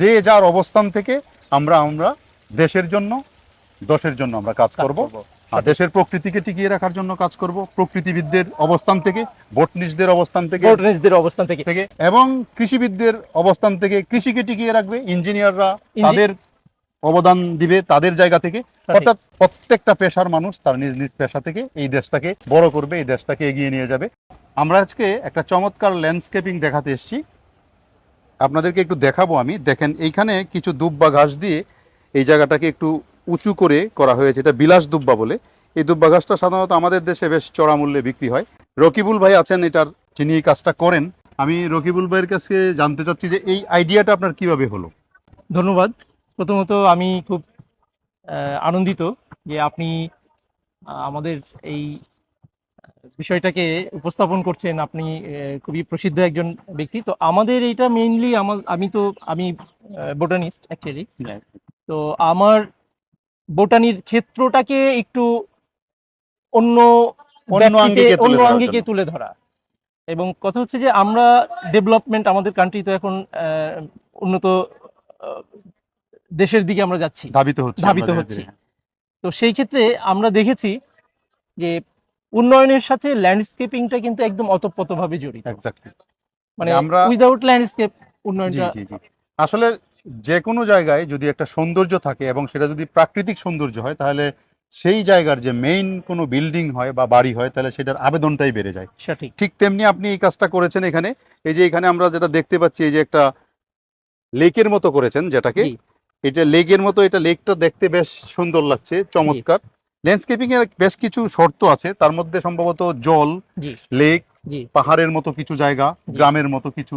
যে যার অবস্থান থেকে আমরা আমরা দেশের জন্য দশের জন্য আমরা কাজ করব। আর দেশের প্রকৃতিকে টিকিয়ে রাখার জন্য কাজ করব প্রকৃতিবিদদের অবস্থান থেকে বটনিশদের অবস্থান থেকে বোটনিস্টদের অবস্থান থেকে। থেকে এবং কৃষিবিদদের অবস্থান থেকে কৃষিকে টিকিয়ে রাখবে ইঞ্জিনিয়াররা তাদের অবদান দিবে তাদের জায়গা থেকে। অর্থাৎ প্রত্যেকটা পেশার মানুষ তার নিজ নিজ পেশা থেকে এই দেশটাকে বড় করবে এই দেশটাকে এগিয়ে নিয়ে যাবে। আমরা আজকে একটা চমৎকার ল্যান্ডস্কেপিং দেখাতে এসেছি। আপনাদেরকে একটু দেখাবো আমি। দেখেন, এইখানে কিছু দুব্বা ঘাস দিয়ে এই জায়গাটাকে একটু উঁচু করে করা হয়েছে। এটা বিলাস দুব্বা বলে। এই দুব্বা ঘাসটা সাধারণত আমাদের দেশে বেশ চড়া মূল্যে বিক্রি হয়। রকিবুল ভাই আছেন এটার, যিনি এই কাজটা করেন। আমি রকিবুল ভাইয়ের কাছে জানতে চাচ্ছি যে এই আইডিয়াটা আপনার কীভাবে হলো? ধন্যবাদ। প্রথমত আমি খুব আনন্দিত যে আপনি আমাদের এই বিষয়টাকে উপস্থাপন করছেন আপনি খুবই প্রসিদ্ধ একজন ব্যক্তি। তো আমাদের এইটা মেইনলি আমার আমি তো আমি বোটানিস্ট অ্যাকচুয়ালি তো আমার বোটানির ক্ষেত্রটাকে একটু অন্য অন্য আঙ্গিকে তুলে ধরা। এবং কথা হচ্ছে যে আমরা ডেভেলপমেন্ট আমাদের কান্ট্রি তো এখন আহ, উন্নত দেশের দিকে আমরা যাচ্ছি। ধাবিত হচ্ছে ধাবিত হচ্ছি। তো সেই ক্ষেত্রে আমরা দেখেছি যে উন্নয়নের সাথে ল্যান্ডস্কেপিংটা কিন্তু একদম অতপ্রতভাবে জড়িত। Exactly. মানে আমরা- উইদাউট ল্যান্ডস্কেপ উন্নয়নটা জি জি আসলে যে কোনো জায়গায় যদি একটা সৌন্দর্য থাকে এবং সেটা যদি প্রাকৃতিক সৌন্দর্য হয় তাহলে সেই জায়গার যে মেইন কোনো বিল্ডিং হয় বা বাড়ি হয় তাহলে সেটার আবেদনটাই বেড়ে যায়। সঠিক। ঠিক তেমনি আপনি এই কাজটা করেছেন এখানে। এই যে এখানে আমরা যেটা দেখতে পাচ্ছি এই যে একটা লেকের মতো করেছেন যেটাকে। এটা লেকের মতো এটা লেকটা দেখতে বেশ সুন্দর লাগছে চমৎকার। ল্যান্ডস্কেপিং এর বেশ কিছু শর্ত আছে তার মধ্যে সম্ভবত জল লেক পাহাড়ের মতো কিছু জায়গা গ্রামের মতো কিছু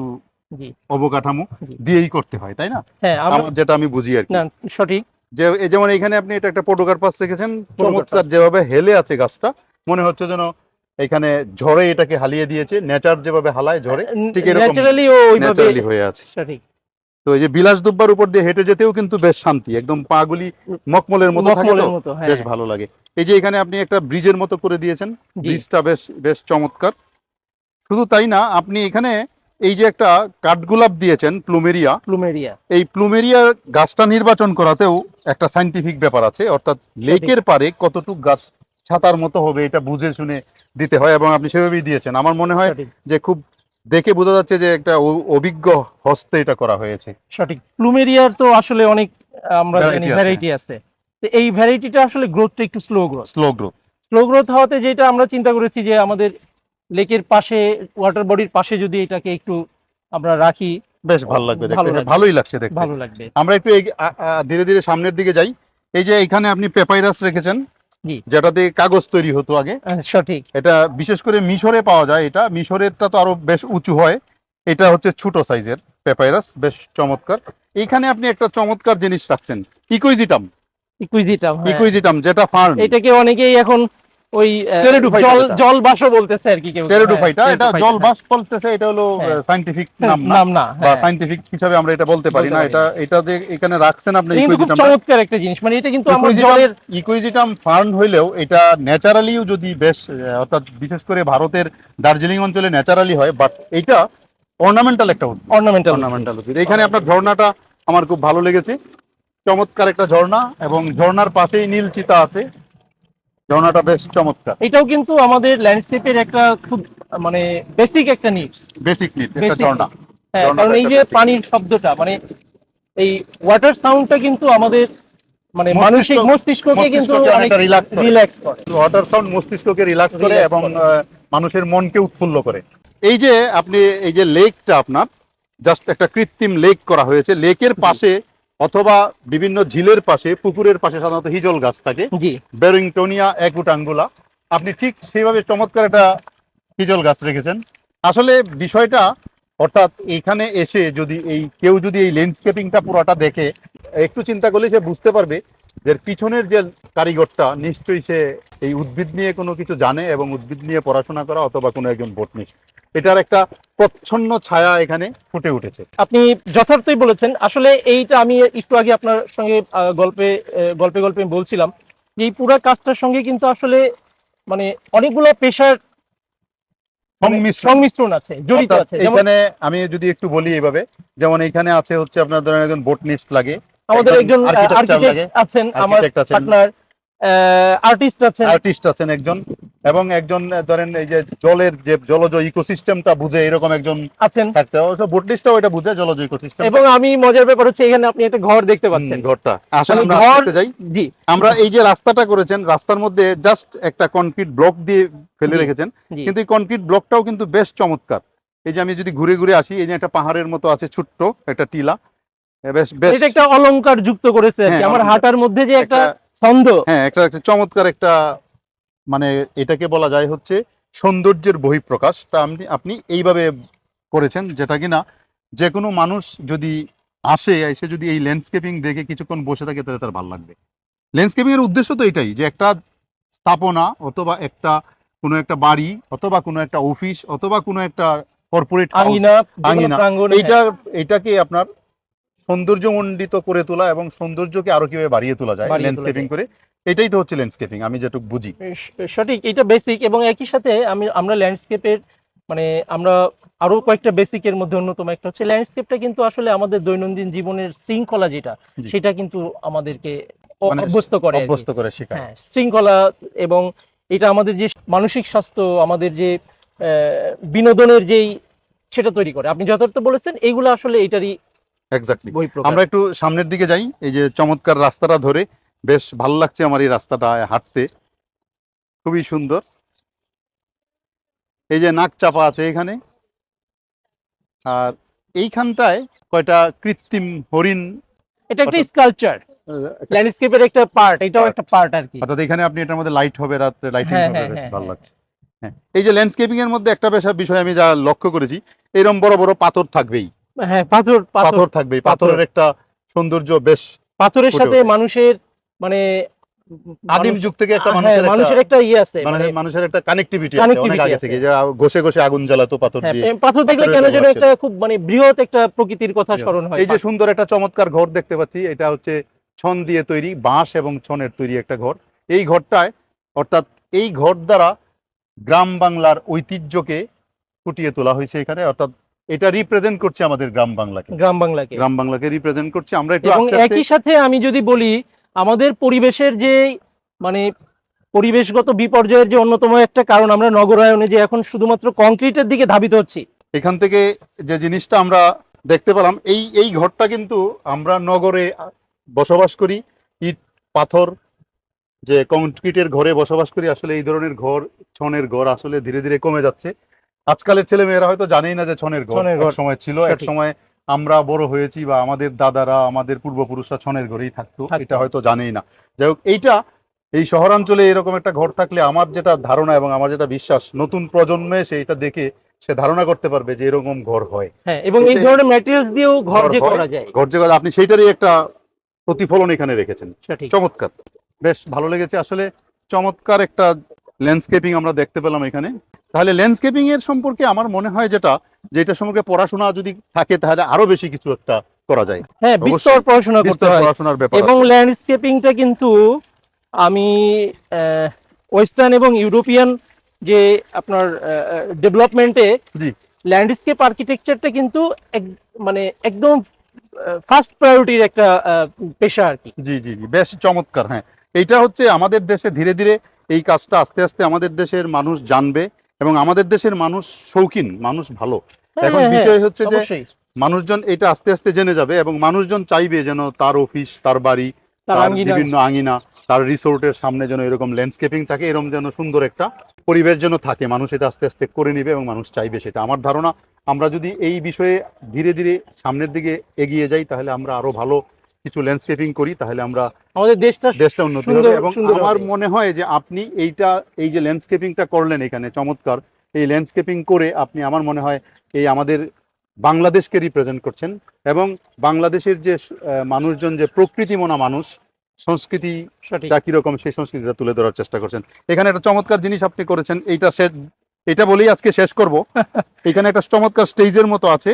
অবকাঠামো দিয়েই করতে হয় তাই না? হ্যাঁ আমার যেটা আমি বুঝি আর কি। সঠিক। যে যেমন এখানে আপনি এটা একটা পটোকার পাস রেখেছেন চমৎকার যেভাবে হেলে আছে গাছটা মনে হচ্ছে যেন এখানে ঝড়ে এটাকে হালিয়ে দিয়েছে নেচার যেভাবে হালায় ঝড়ে ঠিক এরকম ন্যাচারালি হয়ে আছে। সঠিক। তো এই যে বিলাস দুব্বার উপর দিয়ে হেঁটে যেতেও কিন্তু বেশ শান্তি একদম পাগুলি মকমলের মতো থাকে তো হ্যাঁ। বেশ ভালো লাগে। এই যে এখানে আপনি একটা ব্রিজের মতো করে দিয়েছেন ব্রিজটা বেশ বেশ চমৎকার। শুধু তাই না আপনি এখানে এই যে একটা কাঠগোলাপ দিয়েছেন প্লুমেরিয়া। প্লুমেরিয়া। এই প্লুমেরিয়া গাছটা নির্বাচন করাতেও একটা সাইন্টিফিক ব্যাপার আছে অর্থাৎ লেকের পারে কতটুক গাছ ছাতার মতো হবে এটা বুঝে শুনে দিতে হয় এবং আপনি সেভাবেই দিয়েছেন। আমার মনে হয় যে খুব দেখে বোঝা যাচ্ছে যে একটা অভিজ্ঞ হস্তে এটা করা হয়েছে। সঠিক। প্লুমেরিয়ার তো আসলে অনেক আমরা জানি ভ্যারাইটি আছে। তো এই ভ্যারাইটিটা আসলে গ্রোথটা একটু slow growth slow growth slow growth হওয়াতে যেটা আমরা চিন্তা করেছি যে আমাদের লেকের পাশে ওয়াটার বডির পাশে যদি এটাকে একটু আমরা রাখি বেশ ভালো লাগবে দেখতে। ভালোই লাগছে দেখতে। ভালো লাগবে। আমরা একটু ধীরে ধীরে সামনের দিকে যাই। এই যে এখানে আপনি পেপাইরাস রেখেছেন। যেটা দিয়ে কাগজ তৈরি হতো আগে। সঠিক। এটা বিশেষ করে মিশরে পাওয়া যায় এটা। মিশরেরটা তো আরও বেশ উঁচু হয়। এটা হচ্ছে ছোট সাইজের পেপাইরাস বেশ চমৎকার। এখানে আপনি একটা চমৎকার জিনিস রাখছেন ইকুইজিটাম। ইকুইজিটাম ইকুইজিটাম যেটা ফার্ন এটাকে অনেকেই এখন ওই জল বাসও বলতেছে আর কি কেউ। টেরোডোফাইটা হ্যাঁ, এটা জল হ্যাঁ। বাস বলতেছে এটা হলো হ্যাঁ। সাইন্টিফিক নাম নাম না বা হ্যাঁ। সাইন্টিফিক হিসাবে আমরা এটা বলতে পারি না। এটা এটা যে এখানে রাখছেন আপনি ইকুইজিটাম চমৎকার একটা জিনিস। মানে এটা কিন্তু আমরা জলের ইকুইজিটাম ফার্ন হইলেও এটা ন্যাচারালিও যদি বেশ অর্থাৎ বিশেষ করে ভারতের দার্জিলিং অঞ্চলে ন্যাচারালি হয় বাট এটা অর্নামেন্টাল একটা উদ্ভিদ। অর্নামেন্টাল অর্নামেন্টাল উদ্ভিদ। এখানে আপনার ঝর্ণাটা আমার খুব ভালো লেগেছে। চমৎকার একটা ঝর্ণা এবং ঝর্ণার পাশেই নীল চিতা আছে। ঝর্ণাটা বেশ চমৎকার। এটাও কিন্তু আমাদের ল্যান্ডস্কেপের একটা খুব মানে বেসিক একটা নিডস বেসিক নিড একটা ঝর্ণা। হ্যাঁ কারণ এই যে পানির শব্দটা মানে এই ওয়াটার সাউন্ডটা কিন্তু আমাদের মানে মানসিক মস্তিষ্ককে কিন্তু অনেকটা করে। রিল্যাক্স করে। ওয়াটার সাউন্ড মস্তিষ্ককে রিল্যাক্স করে এবং মানুষের মনকে উৎফুল্ল করে। এই যে আপনি এই যে লেকটা আপনার জাস্ট একটা কৃত্রিম লেক করা হয়েছে। লেকের পাশে অথবা বিভিন্ন ঝিলের পাশে পুকুরের পাশে সাধারণত হিজল গাছ থাকে। বেরিংটোনিয়া অ্যাকুটাঙ্গুলা আপনি ঠিক সেইভাবে চমৎকার একটা হিজল গাছ রেখেছেন। আসলে বিষয়টা অর্থাৎ এইখানে এসে যদি এই কেউ যদি এই ল্যান্ডস্কেপিংটা পুরোটা দেখে একটু চিন্তা করলে সে বুঝতে পারবে এর পিছনের যে কারিগরটা নিশ্চয়ই সে এই উদ্ভিদ নিয়ে কোনো কিছু জানে এবং উদ্ভিদ নিয়ে পড়াশোনা করা অথবা কোনো একজন বটনিস্ট এটার একটা প্রচ্ছন্ন ছায়া এখানে ফুটে উঠেছে। আপনি যথার্থই বলেছেন আসলে এইটা আমি একটু আগে আপনার সঙ্গে গল্পে গল্পে গল্পে বলছিলাম যে এই পুরো কাজটার সঙ্গে কিন্তু আসলে মানে অনেকগুলো পেশার সংমিশ্রণ। আছে জড়িত আছে। এইখানে আমি যদি একটু বলি এইভাবে যেমন এখানে আছে হচ্ছে আপনার ধরেন একজন বোটনিস্ট লাগে। আমাদের একজন আর্কিটেক্ট আছেন আমার পার্টনার আর্টিস্ট আছেন। আর্টিস্ট আছেন একজন। এবং একজন ধরেন এই যে জলের যে জলজ ইকোসিস্টেমটা বুঝে এরকম একজন আছেন। থাকতে অবশ্য বোটনিস্টটাও এটা বুঝে জলজ ইকোসিস্টেম। এবং আমি মজার ব্যাপার হচ্ছে এখানে আপনি একটা ঘর দেখতে পাচ্ছেন। ঘরটা। আসলে মানে আমরা ঘর- দেখতে যাই জি। আমরা এই যে রাস্তাটা করেছেন রাস্তার মধ্যে জাস্ট একটা কনক্রিট ব্লক দিয়ে ফেলে রেখেছেন। কিন্তু এই কনক্রিট ব্লকটাও কিন্তু বেশ চমৎকার। এই যে আমি যদি ঘুরে ঘুরে আসি এই যে একটা পাহাড়ের মতো আছে ছোট্ট একটা টিলা। এটা একটা অলংকার যুক্ত করেছে। হ্যাঁ, আমার হাঁটার মধ্যে যে একটা ছন্দ। হ্যাঁ একটা একটা চমৎকার একটা মানে এটাকে বলা যায় হচ্ছে সৌন্দর্যের বহিঃপ্রকাশ। তা আপনি আপনি এইভাবে করেছেন যেটা কিনা যে কোনো মানুষ যদি আসে এসে যদি এই ল্যান্ডস্কেপিং দেখে কিছুক্ষণ বসে থাকে তাহলে তার ভালো লাগবে। ল্যান্ডস্কেপিং এর উদ্দেশ্য তো এটাই যে একটা স্থাপনা অথবা একটা কোনো একটা বাড়ি অথবা কোনো একটা অফিস অথবা কোনো একটা কর্পোরেট আঙ্গিনা, এইটা এটাকে আপনার সৌন্দর্যমণ্ডিত করে তোলা এবং সৌন্দর্যকে আরও কীভাবে বাড়িয়ে তোলা যায় ল্যান্ডস্কেপিং করে এটাই তো হচ্ছে ল্যান্ডস্কেপিং আমি যেটুকু বুঝি। সঠিক এটা বেসিক এবং একই সাথে আমি আমরা ল্যান্ডস্কেপের মানে আমরা আরও কয়েকটা বেসিকের মধ্যে অন্যতম একটা হচ্ছে ল্যান্ডস্কেপটা কিন্তু আসলে আমাদের দৈনন্দিন জীবনের শৃঙ্খলা যেটা সেটা কিন্তু আমাদেরকে মানে অভ্যস্ত করে অভ্যস্ত করে শেখায়। হ্যাঁ শৃঙ্খলা এবং এটা আমাদের যে মানসিক স্বাস্থ্য আমাদের যে বিনোদনের যেই সেটা তৈরি করে। আপনি যথার্থ বলেছেন এইগুলো আসলে এটারই এক্স্যাক্টলি আমরা একটু সামনের দিকে যাই। এই যে চমৎকার রাস্তাটা ধরে বেশ ভালো লাগছে আমার এই রাস্তাটা হাঁটতে। খুবই সুন্দর। এই যে নাক চাপা আছে এখানে। আর এইখানটায় কয়টা কৃত্রিম হরিণ এটা একটা স্কালচার ল্যান্ডস্কেপের একটা পার্ট এটাও একটা পার্ট আর কি। অর্থাৎ এখানে আপনি এটার মধ্যে লাইট হবে রাত্রে লাইটিং হ্যাঁ, হবে হ্যাঁ, বেশ হ্যাঁ, ভালো। লাগছে। হ্যাঁ। এই যে ল্যান্ডস্কেপিং এর মধ্যে একটা বেশ বিষয় আমি যা লক্ষ্য করেছি এরকম বড় বড় পাথর থাকবেই। হ্যাঁ পাথর পাথর। থাকবেই পাথরের একটা সৌন্দর্য বেশ পাথরের সাথে মানুষের মানে আদিম যুগ থেকে একটা হ্যাঁ, মানুষের মানুষের একটা একটা ইয়ে আছে মানে মানে মানুষের একটা কানেক্টিভিটি আছে অনেক আগে থেকে যে ঘষে ঘষে আগুন জ্বালাতো পাথর হ্যাঁ, দিয়ে। পাথর দেখলে কেন যেন একটা খুব মানে বৃহৎ একটা প্রকৃতির কথা স্মরণ হয়। এই যে সুন্দর একটা চমৎকার ঘর দেখতে পাচ্ছি এটা হচ্ছে ছন দিয়ে তৈরি বাঁশ এবং ছনের তৈরি একটা ঘর। এই ঘরটায় অর্থাৎ এই ঘর দ্বারা গ্রাম বাংলার ঐতিহ্যকে ফুটিয়ে তোলা হয়েছে এখানে অর্থাৎ এটা রিপ্রেজেন্ট করছে আমাদের গ্রাম বাংলাকে। গ্রাম বাংলাকে। গ্রাম বাংলাকে রিপ্রেজেন্ট করছে। আমরা একটু একই সাথে আমি যদি বলি আমাদের পরিবেশের যে মানে পরিবেশগত বিপর্যয়ের যে অন্যতম একটা কারণ আমরা নগরায়নে যে এখন শুধুমাত্র কংক্রিটের দিকে ধাবিত হচ্ছি। এখান থেকে যে জিনিসটা আমরা দেখতে পেলাম এই এই ঘরটা কিন্তু আমরা নগরে বসবাস করি। ইট পাথর যে কংক্রিটের ঘরে বসবাস করি আসলে এই ধরনের ঘর ছনের ঘর আসলে ধীরে ধীরে কমে যাচ্ছে। আজকালের ছেলে মেয়েরা হয়তো জানেই না যে ছনের ঘর। এক সময় ছিল এক সময় আমরা বড় হয়েছি বা আমাদের দাদারা আমাদের পূর্বপুরুষরা ছনের ঘরেই থাকতো। এটা হয়তো জানেই না। যাই হোক এইটা এই শহরাঞ্চলে এরকম একটা ঘর থাকলে আমার যেটা ধারণা এবং আমার যেটা বিশ্বাস নতুন প্রজন্মে সেইটা দেখে সে ধারণা করতে পারবে যে এরকম ঘর হয়। হ্যাঁ এবং এই ধরনের ম্যাটেরিয়ালস দিয়েও ঘর যে করা যায়। ঘর যে আপনি সেইটারই একটা প্রতিফলন এখানে রেখেছেন। চমৎকার। বেশ ভালো লেগেছে। আসলে চমৎকার একটা ল্যান্ডস্কেপিং আমরা দেখতে পেলাম এখানে। তাহলে ল্যান্ডস্কেপিং এর সম্পর্কে আমার মনে হয় যেটা যে এটা সম্পর্কে পড়াশোনা যদি থাকে তাহলে আরও বেশি কিছু একটা করা যায়। হ্যাঁ বিস্তর পড়াশোনা করতে হয়। পড়াশোনার ব্যাপার এবং। ল্যান্ডস্কেপিংটা কিন্তু আমি ওয়েস্টার্ন এবং ইউরোপিয়ান যে আপনার ডেভেলপমেন্টে জি। ল্যান্ডস্কেপ আর্কিটেকচারটা কিন্তু এক- মানে একদম ফার্স্ট প্রায়োরিটির একটা পেশা আর কি। জি জি জি বেশ চমৎকার হ্যাঁ। এইটা হচ্ছে আমাদের দেশে ধীরে ধীরে এই কাজটা আস্তে আস্তে আমাদের দেশের মানুষ জানবে এবং আমাদের দেশের মানুষ শৌখিন মানুষ ভালো। এখন হ্যাঁ, হ্যাঁ, বিষয় হচ্ছে যে মানুষজন এটা আস্তে আস্তে জেনে যাবে এবং মানুষজন চাইবে যেন তার অফিস তার বাড়ি তার বিভিন্ন আঙিনা তার রিসোর্টের সামনে যেন এরকম ল্যান্ডস্কেপিং থাকে এরকম যেন সুন্দর একটা পরিবেশ যেন থাকে। মানুষ এটা আস্তে আস্তে করে নিবে এবং মানুষ চাইবে সেটা। আমার ধারণা আমরা যদি এই বিষয়ে ধীরে ধীরে সামনের দিকে এগিয়ে যাই তাহলে আমরা আরও ভালো কিছু ল্যান্ডস্কেপিং করি তাহলে আমরা আমাদের দেশটা দেশটা উন্নতি হবে এবং আমার মনে হয় যে আপনি এইটা এই যে ল্যান্ডস্কেপিংটা করলেন এখানে চমৎকার। এই ল্যান্ডস্কেপিং করে আপনি আমার মনে হয় এই আমাদের বাংলাদেশকে রিপ্রেজেন্ট করছেন এবং বাংলাদেশের যে মানুষজন যে প্রকৃতি মনা মানুষ সংস্কৃতিটা সঠিক। কীরকম সেই সংস্কৃতিটা তুলে ধরার চেষ্টা করছেন। এখানে একটা চমৎকার জিনিস আপনি করেছেন এইটা শেষ এটা বলেই আজকে শেষ করব। এখানে একটা চমৎকার স্টেজের মতো আছে।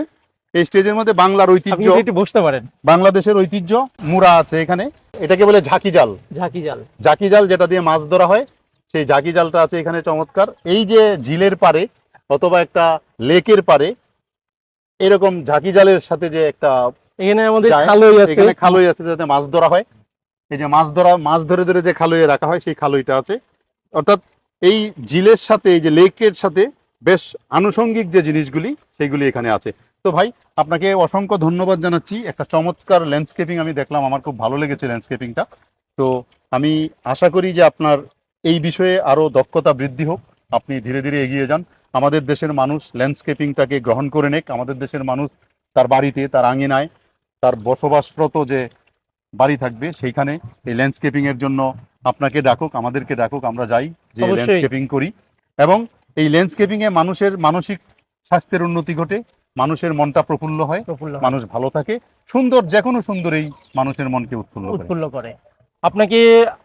এই স্টেজের মধ্যে বাংলার ঐতিহ্য বসতে পারেন। বাংলাদেশের ঐতিহ্য মুরা আছে এখানে। এটাকে বলে ঝাঁকি জাল। ঝাঁকি জাল। জাকি জাল যেটা দিয়ে মাছ ধরা হয় সেই ঝাঁকি জালটা আছে এখানে চমৎকার। এই যে ঝিলের পারে অথবা একটা লেকের পারে এরকম ঝাঁকি জালের সাথে যে একটা এখানে আমাদের খালই আছে। এখানে খালই আছে যাতে মাছ ধরা হয়। এই যে মাছ ধরা মাছ ধরে ধরে যে খালইয়ে রাখা হয় সেই খালইটা আছে। অর্থাৎ এই ঝিলের সাথে এই যে লেকের সাথে বেশ আনুষঙ্গিক যে জিনিসগুলি সেগুলি এখানে আছে। তো ভাই আপনাকে অসংখ্য ধন্যবাদ জানাচ্ছি। একটা চমৎকার ল্যান্ডস্কেপিং আমি দেখলাম আমার খুব ভালো লেগেছে ল্যান্ডস্কেপিংটা তো আমি আশা করি যে আপনার এই বিষয়ে আরও দক্ষতা বৃদ্ধি হোক। আপনি ধীরে ধীরে এগিয়ে যান। আমাদের দেশের মানুষ ল্যান্ডস্কেপিংটাকে গ্রহণ করে নেক। আমাদের দেশের মানুষ তার বাড়িতে তার আঙিনায় তার বসবাসরত যে বাড়ি থাকবে সেইখানে এই ল্যান্ডস্কেপিং এর জন্য আপনাকে ডাকুক আমাদেরকে ডাকুক আমরা যাই যে ল্যান্ডস্কেপিং করি। এবং এই ল্যান্ডস্কেপিং এ মানুষের মানসিক স্বাস্থ্যের উন্নতি ঘটে। মানুষের মনটা প্রফুল্ল হয় মানুষ ভালো থাকে সুন্দর যে কোনো সুন্দর এই মানুষের মনকে উৎফুল্ল উৎফুল্ল করে। আপনাকে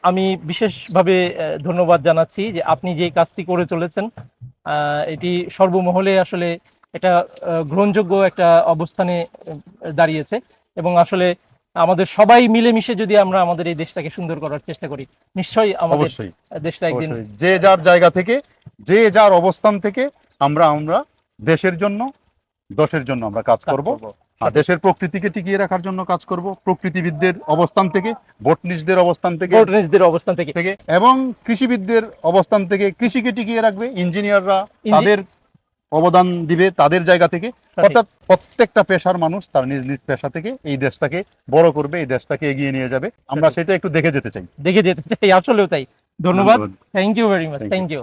আমি বিশেষভাবে ধন্যবাদ জানাচ্ছি যে আপনি যে কাজটি করে চলেছেন এটি সর্বমহলে আসলে এটা গ্রহণযোগ্য একটা অবস্থানে দাঁড়িয়েছে এবং আসলে আমাদের সবাই মিলেমিশে যদি আমরা আমাদের এই দেশটাকে সুন্দর করার চেষ্টা করি নিশ্চয়ই আমাদের অবশ্যই। দেশটা একদিন যে যার জায়গা থেকে যে যার অবস্থান থেকে আমরা আমরা দেশের জন্য দশের জন্য আমরা কাজ করব। আর দেশের প্রকৃতিকে টিকিয়ে রাখার জন্য কাজ করব। প্রকৃতিবিদদের অবস্থান থেকে বটনিশদের অবস্থান থেকে। ভোটারদের অবস্থান থেকে। থেকে এবং কৃষিবিদদের অবস্থান থেকে কৃষিকে টিকিয়ে রাখবে। ইঞ্জিনিয়াররা তাদের অবদান দিবে তাদের জায়গা থেকে। অর্থাৎ প্রত্যেকটা পেশার মানুষ তার নিজ নিজ পেশা থেকে এই দেশটাকে বড় করবে এই দেশটাকে এগিয়ে নিয়ে যাবে। আমরা সেটা একটু দেখে যেতে চাই। দেখে যেতে চাই। আসলেও তাই। ধন্যবাদ। Thank you very much thank you